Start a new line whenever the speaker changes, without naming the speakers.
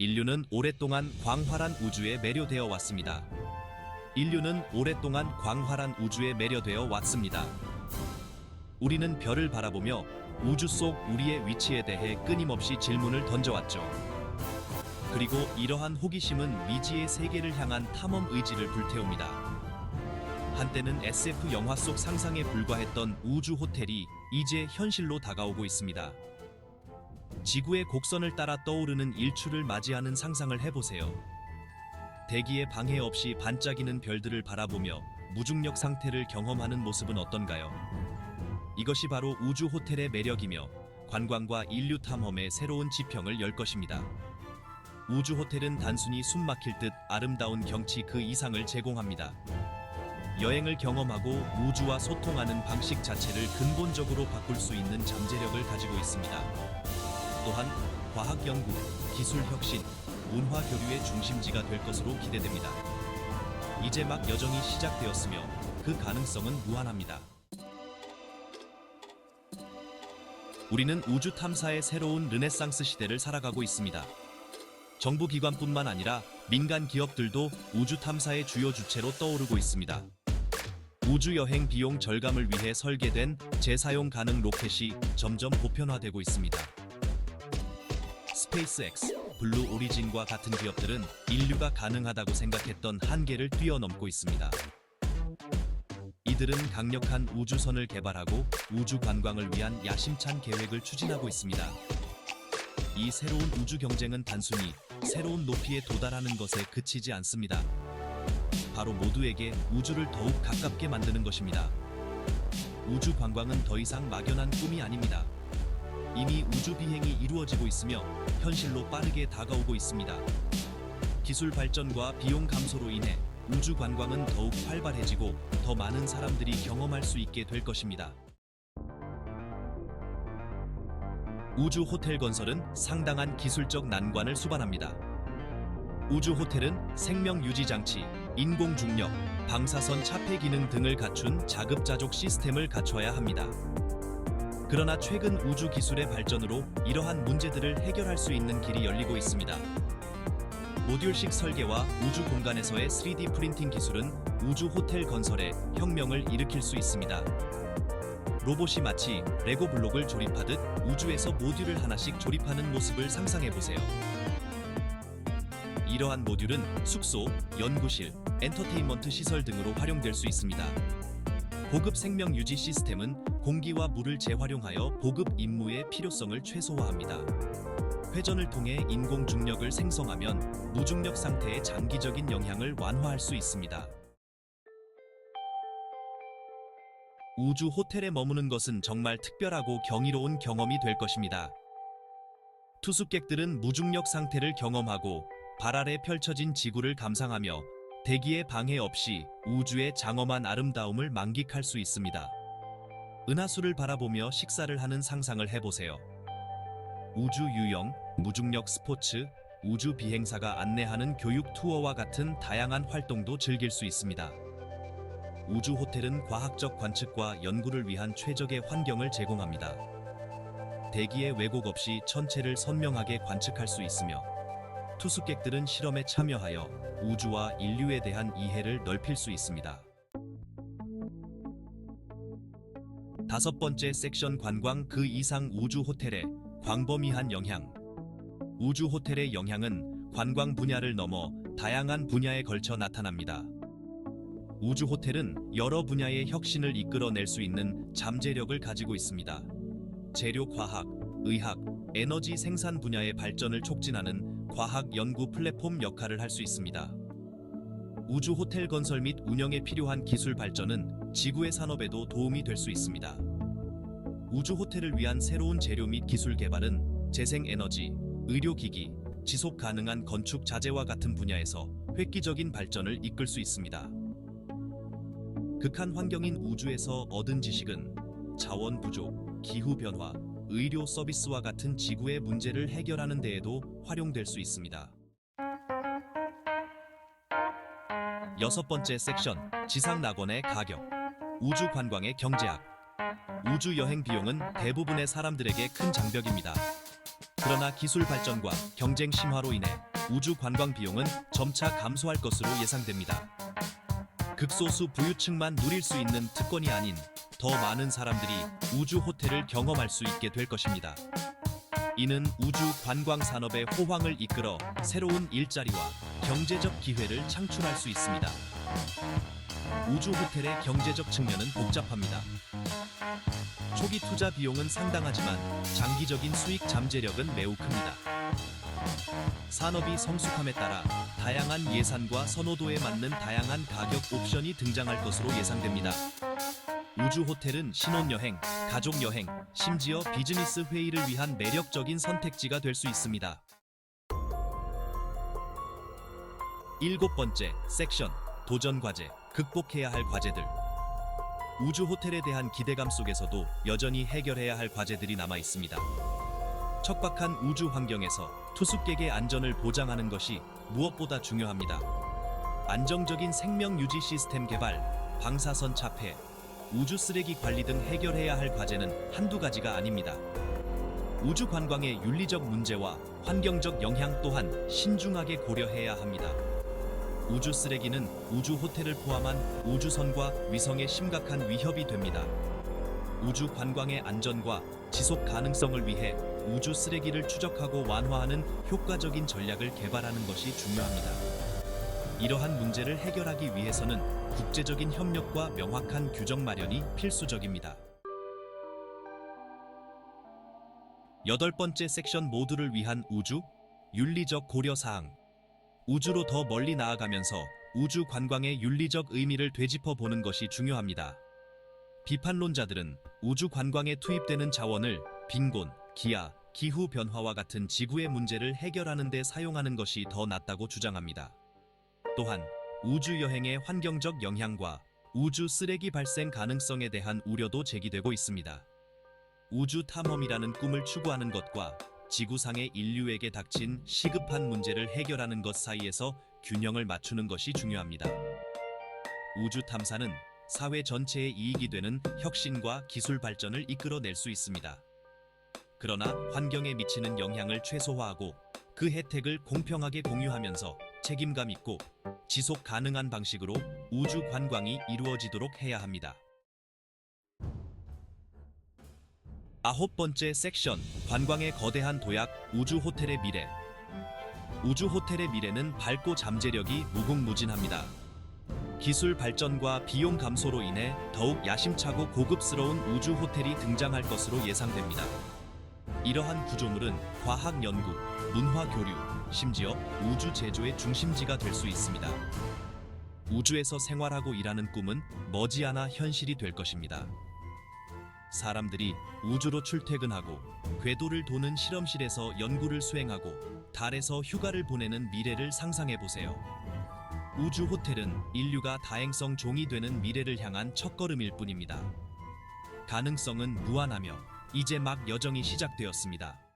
인류는 오랫동안 광활한 우주에 매료되어 왔습니다. 인류는 오랫동안 광활한 우주에 매료되어 왔습니다. 우리는 별을 바라보며 우주 속 우리의 위치에 대해 끊임없이 질문을 던져왔죠. 그리고 이러한 호기심은 미지의 세계를 향한 탐험 의지를 불태웁니다. 한때는 SF 영화 속 상상에 불과했던 우주 호텔이 이제 현실로 다가오고 있습니다. 지구의 곡선을 따라 떠오르는 일출을 맞이하는 상상을 해보세요. 대기에 방해 없이 반짝이는 별들을 바라보며 무중력 상태를 경험하는 모습은 어떤가요? 이것이 바로 우주 호텔의 매력이며 관광과 인류 탐험의 새로운 지평을 열 것입니다. 우주 호텔은 단순히 숨 막힐 듯 아름다운 경치 그 이상을 제공합니다. 여행을 경험하고 우주와 소통하는 방식 자체를 근본적으로 바꿀 수 있는 잠재력을 가지고 있습니다. 또한 과학 연구, 기술 혁신, 문화 교류의 중심지가 될 것으로 기대됩니다. 이제 막 여정이 시작되었으며 그 가능성은 무한합니다. 우리는 우주 탐사의 새로운 르네상스 시대를 살아가고 있습니다. 정부 기관뿐만 아니라 민간 기업들도 우주 탐사의 주요 주체로 떠오르고 있습니다. 우주 여행 비용 절감을 위해 설계된 재사용 가능 로켓이 점점 보편화되고 있습니다. 스페이스X, 블루 오리진과 같은 기업들은 인류가 가능하다고 생각했던 한계를 뛰어넘고 있습니다. 이들은 강력한 우주선을 개발하고 우주 관광을 위한 야심찬 계획을 추진하고 있습니다. 이 새로운 우주 경쟁은 단순히 새로운 높이에 도달하는 것에 그치지 않습니다. 바로 모두에게 우주를 더욱 가깝게 만드는 것입니다. 우주 관광은 더 이상 막연한 꿈이 아닙니다. 이미 우주 비행이 이루어지고 있으며 현실로 빠르게 다가오고 있습니다. 기술 발전과 비용 감소로 인해 우주 관광은 더욱 활발해지고 더 많은 사람들이 경험할 수 있게 될 것입니다. 우주 호텔 건설은 상당한 기술적 난관을 수반합니다. 우주 호텔은 생명 유지 장치, 인공 중력, 방사선 차폐 기능 등을 갖춘 자급자족 시스템을 갖춰야 합니다. 그러나 최근 우주 기술의 발전으로 이러한 문제들을 해결할 수 있는 길이 열리고 있습니다. 모듈식 설계와 우주 공간에서의 3D 프린팅 기술은 우주 호텔 건설에 혁명을 일으킬 수 있습니다. 로봇이 마치 레고 블록을 조립하듯 우주에서 모듈을 하나씩 조립하는 모습을 상상해 보세요. 이러한 모듈은 숙소, 연구실, 엔터테인먼트 시설 등으로 활용될 수 있습니다. 고급 생명 유지 시스템은 공기와 물을 재활용하여 보급 임무의 필요성을 최소화합니다. 회전을 통해 인공 중력을 생성하면 무중력 상태의 장기적인 영향을 완화할 수 있습니다. 우주 호텔에 머무는 것은 정말 특별하고 경이로운 경험이 될 것입니다. 투숙객들은 무중력 상태를 경험하고 발 아래 펼쳐진 지구를 감상하며 대기의 방해 없이 우주의 장엄한 아름다움을 만끽할 수 있습니다. 은하수를 바라보며 식사를 하는 상상을 해보세요. 우주 유영, 무중력 스포츠, 우주 비행사가 안내하는 교육 투어와 같은 다양한 활동도 즐길 수 있습니다. 우주 호텔은 과학적 관측과 연구를 위한 최적의 환경을 제공합니다. 대기의 왜곡 없이 천체를 선명하게 관측할 수 있으며 투숙객들은 실험에 참여하여 우주와 인류에 대한 이해를 넓힐 수 있습니다. 다섯 번째 섹션 관광 그 이상 우주 호텔의 광범위한 영향. 우주 호텔의 영향은 관광 분야를 넘어 다양한 분야에 걸쳐 나타납니다. 우주 호텔은 여러 분야의 혁신을 이끌어낼 수 있는 잠재력을 가지고 있습니다. 재료 과학, 의학, 에너지 생산 분야의 발전을 촉진하는 과학 연구 플랫폼 역할을 할 수 있습니다. 우주 호텔 건설 및 운영에 필요한 기술 발전은 지구의 산업에도 도움이 될 수 있습니다. 우주 호텔을 위한 새로운 재료 및 기술 개발은 재생 에너지, 의료기기, 지속 가능한 건축 자재와 같은 분야에서 획기적인 발전을 이끌 수 있습니다. 극한 환경인 우주에서 얻은 지식은 자원 부족, 기후 변화, 의료 서비스와 같은 지구의 문제를 해결하는 데에도 활용될 수 있습니다. 여섯 번째 섹션 지상 낙원의 가격 우주 관광의 경제학 우주 여행 비용은 대부분의 사람들에게 큰 장벽입니다. 그러나 기술 발전과 경쟁 심화로 인해 우주 관광 비용은 점차 감소할 것으로 예상됩니다. 극소수 부유층만 누릴 수 있는 특권이 아닌 더 많은 사람들이 우주 호텔을 경험할 수 있게 될 것입니다. 이는 우주 관광 산업의 호황을 이끌어 새로운 일자리와 경제적 기회를 창출할 수 있습니다. 우주 호텔의 경제적 측면은 복잡합니다. 초기 투자 비용은 상당하지만 장기적인 수익 잠재력은 매우 큽니다. 산업이 성숙함에 따라 다양한 예산과 선호도에 맞는 다양한 가격 옵션이 등장할 것으로 예상됩니다. 우주 호텔은 신혼여행, 가족여행, 심지어 비즈니스 회의를 위한 매력적인 선택지가 될 수 있습니다. 일곱 번째 섹션 도전 과제 극복해야 할 과제들 우주 호텔에 대한 기대감 속에서도 여전히 해결해야 할 과제들이 남아 있습니다. 척박한 우주 환경에서 투숙객의 안전을 보장하는 것이 무엇보다 중요합니다. 안정적인 생명 유지 시스템 개발, 방사선 차폐, 우주 쓰레기 관리 등 해결해야 할 과제는 한두 가지가 아닙니다. 우주 관광의 윤리적 문제와 환경적 영향 또한 신중하게 고려해야 합니다. 우주 쓰레기는 우주 호텔을 포함한 우주선과 위성에 심각한 위협이 됩니다. 우주 관광의 안전과 지속 가능성을 위해 우주 쓰레기를 추적하고 완화하는 효과적인 전략을 개발하는 것이 중요합니다. 이러한 문제를 해결하기 위해서는 국제적인 협력과 명확한 규정 마련이 필수적입니다. 여덟 번째 섹션 모두를 위한 우주 윤리적 고려 사항 우주로 더 멀리 나아가면서 우주 관광의 윤리적 의미를 되짚어 보는 것이 중요합니다. 비판론자들은 우주 관광에 투입되는 자원을 빈곤, 기아, 기후 변화와 같은 지구의 문제를 해결하는 데 사용하는 것이 더 낫다고 주장합니다. 또한 우주 여행의 환경적 영향과 우주 쓰레기 발생 가능성에 대한 우려도 제기되고 있습니다. 우주 탐험이라는 꿈을 추구하는 것과 지구상의 인류에게 닥친 시급한 문제를 해결하는 것 사이에서 균형을 맞추는 것이 중요합니다. 우주 탐사는 사회 전체의 이익이 되는 혁신과 기술 발전을 이끌어낼 수 있습니다. 그러나 환경에 미치는 영향을 최소화하고 그 혜택을 공평하게 공유하면서 책임감 있고 지속 가능한 방식으로 우주 관광이 이루어지도록 해야 합니다. 아홉 번째 섹션 관광의 거대한 도약 우주 호텔의 미래 우주 호텔의 미래는 밝고 잠재력이 무궁무진합니다. 기술 발전과 비용 감소로 인해 더욱 야심차고 고급스러운 우주 호텔이 등장할 것으로 예상됩니다. 이러한 구조물은 과학 연구, 문화 교류, 심지어 우주 제조의 중심지가 될 수 있습니다. 우주에서 생활하고 일하는 꿈은 머지않아 현실이 될 것입니다. 사람들이 우주로 출퇴근하고 궤도를 도는 실험실에서 연구를 수행하고 달에서 휴가를 보내는 미래를 상상해 보세요. 우주 호텔은 인류가 다행성 종이 되는 미래를 향한 첫걸음일 뿐입니다. 가능성은 무한하며 이제 막 여정이 시작되었습니다.